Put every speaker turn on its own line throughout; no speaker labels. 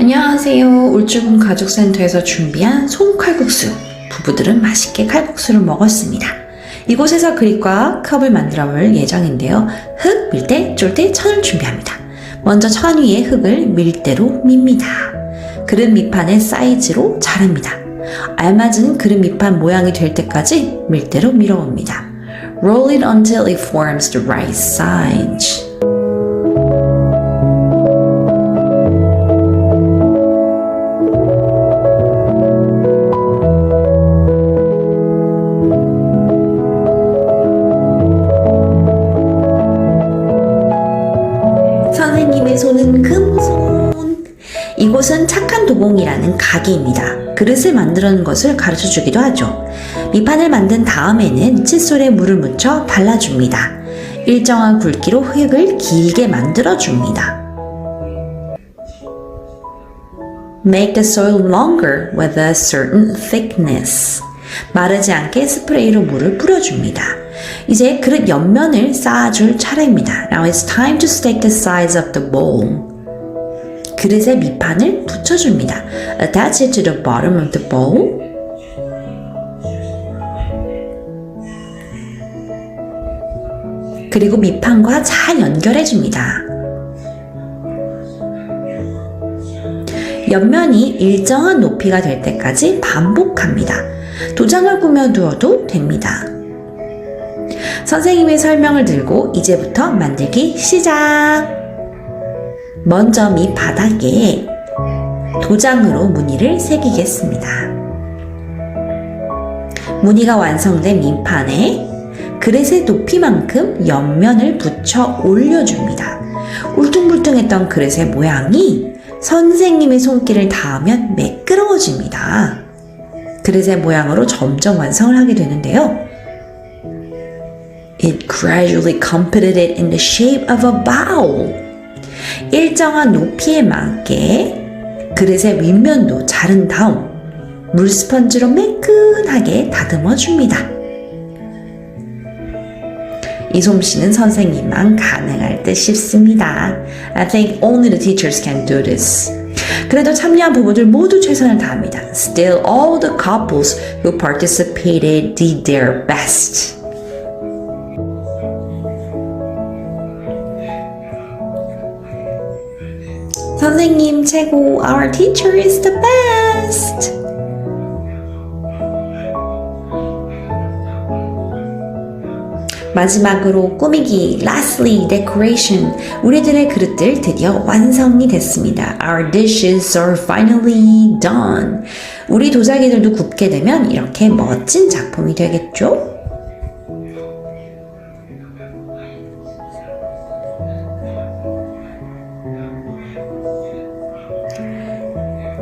안녕하세요. 울주군 가족센터에서 준비한 송칼국수. 부부들은 맛있게 칼국수를 먹었습니다. 이곳에서 그릇과 컵을 만들어 볼 예정인데요. 흙, 밀대, 쫄대, 천을 준비합니다. 먼저 천 위에 흙을 밀대로 밉니다. 그릇 밑판의 사이즈로 자릅니다. 알맞은 그릇 밑판 모양이 될 때까지 밀대로 밀어옵니다. Roll it until it forms the right size. 이곳은 착한 도공이라는 가게입니다. 그릇을 만드는 것을 가르쳐 주기도 하죠. 밑판을 만든 다음에는 칫솔에 물을 묻혀 발라줍니다. 일정한 굵기로 흙을 길게 만들어 줍니다. Make the soil longer with a certain thickness. 마르지 않게 스프레이로 물을 뿌려줍니다. 이제 그릇 옆면을 쌓아줄 차례입니다. Now it's time to stake the sides of the bowl. 그릇의 밑판을 붙여줍니다. Attach it to the bottom of the bowl. 그리고 밑판과 잘 연결해 줍니다. 옆면이 일정한 높이가 될 때까지 반복합니다. 도장을 꾸며 두어도 됩니다. 선생님의 설명을 들고 이제부터 만들기 시작! 먼저 밑 바닥에 도장으로 무늬를 새기겠습니다. 무늬가 완성된 밑판에 그릇의 높이만큼 옆면을 붙여 올려줍니다. 울퉁불퉁했던 그릇의 모양이 선생님의 손길을 닿으면 매끄러워집니다. 그릇의 모양으로 점점 완성을 하게 되는데요. It gradually completed in the shape of a bowl. 일정한 높이에 맞게 그릇의 윗면도 자른 다음 물 스펀지로 매끈하게 다듬어 줍니다. 이 솜씨는 선생님만 가능할 듯 싶습니다. I think only the teachers can do this. 그래도 참여한 부부들 모두 최선을 다합니다. Still, all the couples who participated did their best. 선생님 최고. Our teacher is the best. 마지막으로 꾸미기, lastly, decoration. 우리들의 그릇들 드디어 완성이 됐습니다. Our dishes are finally done. 우리 도자기들도 굽게 되면 이렇게 멋진 작품이 되겠죠?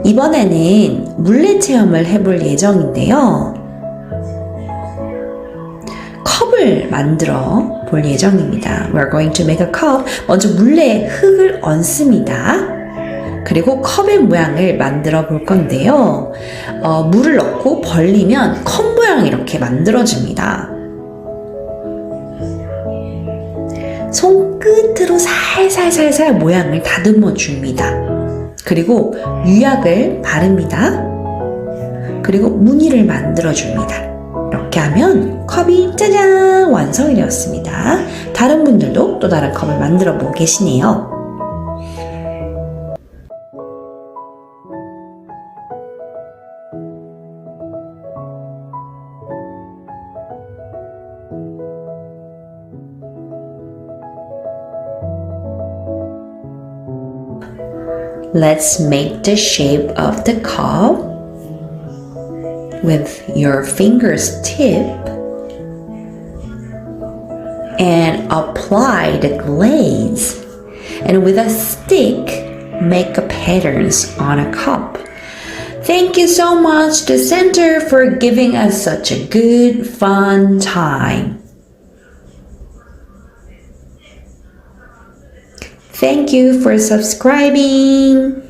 이번에는 물레 체험을 해볼 예정인데요. 컵을 만들어 볼 예정입니다. We're going to make a cup. 먼저 물레에 흙을 얹습니다. 그리고 컵의 모양을 만들어 볼 건데요. 어, 물을 넣고 벌리면 컵 모양이 이렇게 만들어집니다. 손끝으로 살살살살 모양을 다듬어 줍니다. 그리고 유약을 바릅니다. 그리고 무늬를 만들어 줍니다. 이렇게 하면 컵이 짜잔 완성이 되었습니다. 다른 분들도 또 다른 컵을 만들어 보고 계시네요. Let's make the shape of the cup with your fingers tip and apply the glaze and with a stick make a patterns on a cup thank you so much to center for giving us such a good fun time thank you for subscribing